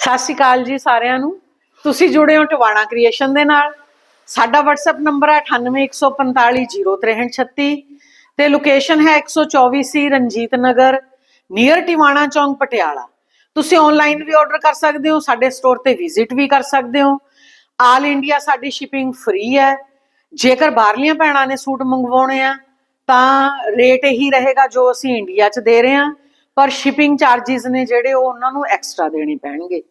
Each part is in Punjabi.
ਸਤਿ ਸ਼੍ਰੀ ਅਕਾਲ ਜੀ ਸਾਰਿਆਂ ਨੂੰ। ਤੁਸੀਂ ਜੁੜੇ ਹੋ ਟਵਾਣਾ ਕ੍ਰੀਏਸ਼ਨ ਦੇ ਨਾਲ। ਸਾਡਾ WhatsApp ਨੰਬਰ ਹੈ 9814506336 ਤੇ ਲੋਕੇਸ਼ਨ ਹੈ 124 ਸੀ ਰਣਜੀਤ ਨਗਰ ਨੀਅਰ ਟਿਵਾਣਾ ਚੌਂਕ, ਪਟਿਆਲਾ। ਤੁਸੀਂ ਆਨਲਾਈਨ ਵੀ ਆਰਡਰ ਕਰ ਸਕਦੇ ਹੋ, ਸਾਡੇ ਸਟੋਰ ਤੇ ਵਿਜ਼ਿਟ ਵੀ ਕਰ ਸਕਦੇ ਹੋ। ਆਲ ਇੰਡੀਆ ਸਾਡੀ ਸ਼ਿਪਿੰਗ ਫ੍ਰੀ ਹੈ। ਜੇਕਰ ਬਾਹਰਲੀਆਂ ਭੈਣਾਂ ਨੇ ਸੂਟ ਮੰਗਵਾਉਣੇ ਆ, ਤਾਂ ਰੇਟ ਇਹੀ ਰਹੇਗਾ ਜੋ ਅਸੀਂ ਇੰਡੀਆ 'ਚ ਦੇ ਰਹੇ ਹਾਂ। ਪਰ ਸ਼ਿਪਿੰਗ ਚਾਰजेस ਨੇ ਜਿਹੜੇ ਉਹ ਉਹਨਾਂ ਨੂੰ ਐਕਸਟਰਾ ਦੇਣੇ ਪੈਣਗੇ।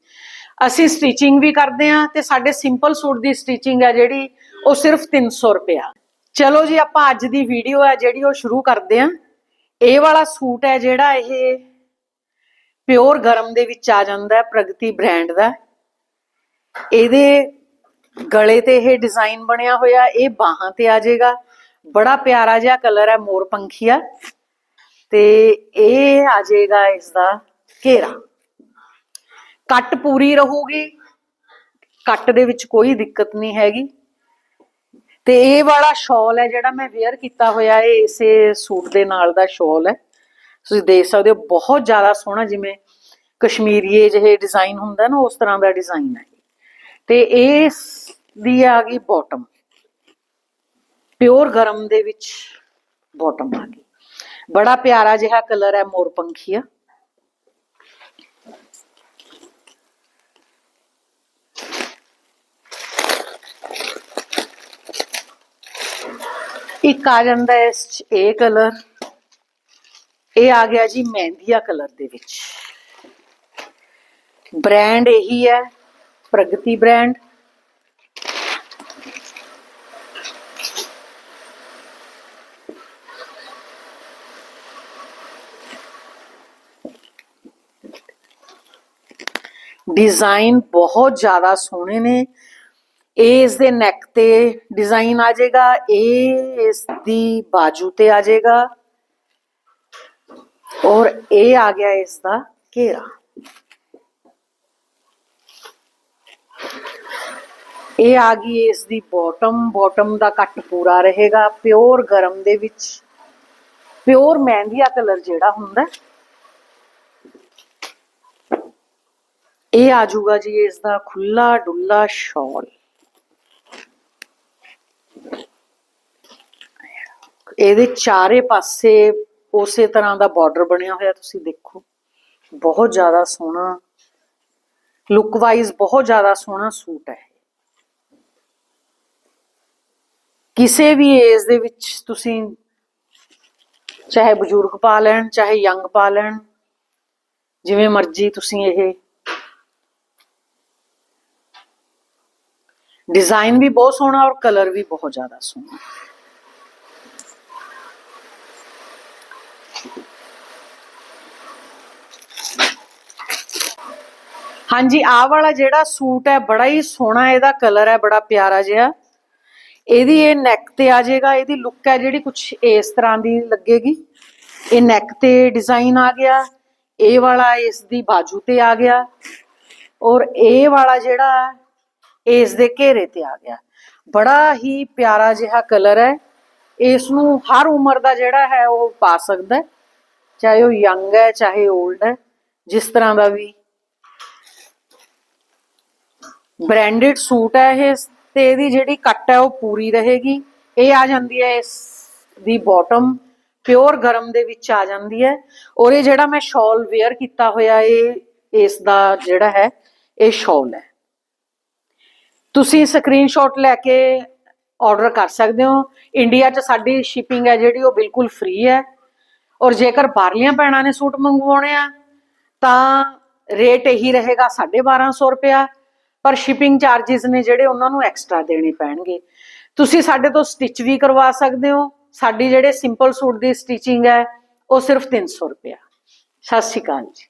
ਅਸੀਂ ਸਟਿਚਿੰਗ ਵੀ ਕਰਦੇ ਹਾਂ ਤੇ ਸਾਡੇ ਸਿੰਪਲ ਸੂਟ ਦੀ ਸਟਿਚਿੰਗ ਹੈ ਜਿਹੜੀ, ਉਹ ਸਿਰਫ 300 ਰੁਪਿਆ ਚਲੋ ਜੀ, ਆਪਾਂ ਅੱਜ ਦੀ ਵੀਡੀਓ ਹੈ ਜਿਹੜੀ ਉਹ ਸ਼ੁਰੂ ਕਰਦੇ ਹਾਂ। ਇਹ ਵਾਲਾ ਸੂਟ ਹੈ ਜਿਹੜਾ ਇਹ ਪਿਓਰ ਗਰਮ ਦੇ ਵਿੱਚ ਆ ਜਾਂਦਾ ਹੈ, ਪ੍ਰਗਤੀ ਬ੍ਰਾਂਡ ਦਾ। ਇਹਦੇ ਗਲੇ ਤੇ ਇਹ ਡਿਜ਼ਾਈਨ ਬਣਿਆ ਹੋਇਆ, ਇਹ ਬਾਹਾਂ ਤੇ ਆ ਜਾਏਗਾ। ਬੜਾ ਪਿਆਰਾ ਜਿਹਾ ਕਲਰ ਹੈ, ਮੋਰ ਪੰਖੀਆ ਤੇ ਇਹ ਆ ਜਾਏਗਾ ਇਸ ਦਾ ਘੇਰਾ। ਕੱਟ ਪੂਰੀ ਰਹੂਗੀ। ਕੱਟ ਦੇ ਵਿੱਚ ਕੋਈ ਦਿੱਕਤ ਨਹੀਂ ਹੈਗੀ। ਤੇ ਇਹ ਵਾਲਾ ਸ਼ਾਲ ਹੈ ਜਿਹੜਾ ਮੈਂ ਵੇਅਰ ਕੀਤਾ ਹੋਇਆ ਇਹ ਇਸੇ ਸੂਟ ਦੇ ਨਾਲ ਦਾ ਸ਼ਾਲ ਹੈ। ਤੁਸੀਂ ਦੇਖ ਸਕਦੇ ਹੋ, ਬਹੁਤ ਜ਼ਿਆਦਾ ਸੋਹਣਾ ਜਿਵੇਂ ਕਸ਼ਮੀਰੀਏ ਜਿਹੇ ਡਿਜ਼ਾਈਨ ਹੁੰਦਾ ਨਾ, ਉਸ ਤਰ੍ਹਾਂ ਦਾ ਡਿਜ਼ਾਈਨ ਹੈ। ਤੇ ਇਹ ਦੀ ਆ ਗਈ ਬਾਟਮ ਪਿਓਰ ਗਰਮ ਦੇ ਵਿੱਚ ਬਾਟਮ ਆ ਗਈ। ਬੜਾ ਪਿਆਰਾ ਜਿਹਾ ਕਲਰ ਹੈ ਮੋਰ ਪੰਖੀਆ। ਇੱਕ ਆ ਜਾਂਦਾ ਹੈ ਇਸ 'ਚ ਇਹ ਕਲਰ ਇਹ ਆ ਗਿਆ ਜੀ ਮਹਿੰਦੀਆ ਕਲਰ ਦੇ ਵਿੱਚ। ਬ੍ਰਾਂਡ ਇਹੀ ਹੈ, ਪ੍ਰਗਤੀ ਬ੍ਰਾਂਡ ਡਿਜ਼ਾਈਨ ਬਹੁਤ ਜ਼ਿਆਦਾ ਸੋਹਣੇ ਨੇ। ਇਹ ਇਸ ਦੇ ਨੈਕ ਤੇ ਡਿਜ਼ਾਈਨ ਆ ਜਾਏਗਾ, ਇਹ ਇਸ ਦੀ ਬਾਜੂ ਤੇ ਆ ਜਾਏਗਾ ਔਰ ਇਹ ਆ ਗਿਆ ਇਸ ਦਾ ਘੇਰਾ। ਇਹ ਆ ਗਈ ਇਸ ਦੀ ਬਾਟਮ ਬਾਟਮ ਦਾ ਕੱਟ ਪੂਰਾ ਰਹੇਗਾ ਪਿਓਰ ਗਰਮ ਦੇ ਵਿੱਚ। ਪਿਓਰ ਮਹਿੰਦੀਆ ਕਲਰ ਜਿਹੜਾ ਹੁੰਦਾ ਇਹ ਆ ਜਾਊਗਾ ਜੀ ਇਸ ਦਾ ਖੁੱਲਾ ਡੁੱਲਾ ਸ਼ਾਲ ਇਹਦੇ ਚਾਰੇ ਪਾਸੇ ਉਸੇ ਤਰ੍ਹਾਂ ਦਾ ਬਾਰਡਰ ਬਣਿਆ ਹੋਇਆ, ਤੁਸੀਂ ਦੇਖੋ। ਬਹੁਤ ਜ਼ਿਆਦਾ ਸੋਹਣਾ ਲੁੱਕ ਵਾਈਜ਼ ਬਹੁਤ ਜ਼ਿਆਦਾ ਸੋਹਣਾ ਸੂਟ ਹੈ ਕਿਸੇ ਵੀ ਏਜ ਦੇ ਵਿੱਚ ਤੁਸੀਂ ਚਾਹੇ ਬਜ਼ੁਰਗ ਪਾ ਲੈਣ, ਚਾਹੇ ਯੰਗ ਪਾ ਲੈਣ, ਜਿਵੇਂ ਮਰਜ਼ੀ ਤੁਸੀਂ ਇਹ ਡਿਜ਼ਾਈਨ ਵੀ ਬਹੁਤ ਸੋਹਣਾ ਔਰ ਕਲਰ ਵੀ ਬਹੁਤ ਜ਼ਿਆਦਾ ਸੋਹਣਾ। ਹਾਂਜੀ, ਆਹ ਵਾਲਾ ਜਿਹੜਾ ਸੂਟ ਹੈ, ਬੜਾ ਹੀ ਸੋਹਣਾ ਇਹਦਾ ਕਲਰ ਹੈ, ਬੜਾ ਪਿਆਰਾ ਜਿਹਾ। ਇਹਦੀ ਇਹ ਨੈਕ ਤੇ ਆ ਜਾਏਗਾ, ਇਹਦੀ ਲੁੱਕ ਹੈ ਜਿਹੜੀ ਕੁਝ ਇਸ ਤਰ੍ਹਾਂ ਦੀ ਲੱਗੇਗੀ। ਇਹ ਨੈਕ ਤੇ ਡਿਜ਼ਾਈਨ ਆ ਗਿਆ, ਇਹ ਵਾਲਾ ਇਸ ਦੀ ਬਾਜੂ ਤੇ ਆ ਗਿਆ ਔਰ ਇਹ ਵਾਲਾ ਜਿਹੜਾ ਇਸ ਦੇ ਘੇਰੇ ਤੇ ਆ ਗਿਆ। ਬੜਾ ਹੀ ਪਿਆਰਾ ਜਿਹਾ ਕਲਰ ਹੈ। ਇਸ ਨੂੰ ਹਰ ਉਮਰ ਦਾ ਜਿਹੜਾ ਹੈ ਉਹ ਪਾ ਸਕਦਾ ਚਾਹੇ ਉਹ ਯੰਗ ਹੈ, ਚਾਹੇ 올ਡ ਹੈ, ਜਿਸ ਤਰ੍ਹਾਂ ਦਾ ਵੀ ਬ੍ਰਾਂਡਡ ਸੂਟ ਹੈ ਇਹ, ਤੇ ਇਹਦੀ ਜਿਹੜੀ ਕੱਟ ਹੈ ਉਹ ਪੂਰੀ ਰਹੇਗੀ। ਇਹ ਆ ਜਾਂਦੀ ਹੈ ਇਸ ਦੀ ਬਾਟਮ ਪਿਓਰ ਗਰਮ ਦੇ ਵਿੱਚ ਆ ਜਾਂਦੀ ਹੈ। ਔਰ ਇਹ ਜਿਹੜਾ ਮੈਂ ਸ਼ਾਲ ਵੇਅਰ ਕੀਤਾ ਹੋਇਆ, ਇਹ, ਇਸ ਦਾ ਜਿਹੜਾ ਹੈ, ਇਹ ਸ਼ਾਲ ਹੈ। ਤੁਸੀਂ ਸਕਰੀਨਸ਼ਾਟ ਲੈ ਕੇ ਆਰਡਰ ਕਰ ਸਕਦੇ ਹੋ। ਇੰਡੀਆ 'ਚ ਸਾਡੀ ਸ਼ਿਪਿੰਗ ਹੈ ਜਿਹੜੀ, ਉਹ ਬਿਲਕੁਲ ਫ੍ਰੀ ਹੈ। ਔਰ ਜੇਕਰ ਬਾਹਰਲੀਆਂ ਭੈਣਾਂ ਨੇ ਸੂਟ ਮੰਗਵਾਉਣੇ ਆ, ਤਾਂ ਰੇਟ ਇਹੀ ਰਹੇਗਾ 1250 ਰੁਪਿਆ ਪਰ ਸ਼ਿਪਿੰਗ ਚਾਰजेस ਨੇ ਜਿਹੜੇ, ਉਹਨਾਂ ਨੂੰ ਐਕਸਟਰਾ ਦੇਣੇ ਪੈਣਗੇ। ਤੁਸੀਂ ਸਾਡੇ ਤੋਂ ਸਟਿਚ ਵੀ ਕਰਵਾ ਸਕਦੇ ਹੋ। ਸਾਡੀ ਜਿਹੜੇ ਸਿੰਪਲ ਸੂਟ ਦੀ ਸਟਿਚਿੰਗ ਹੈ, ਉਹ ਸਿਰਫ 300 ਰੁਪਿਆ ਸਤਿ ਸ਼੍ਰੀ ਅਕਾਲ ਜੀ।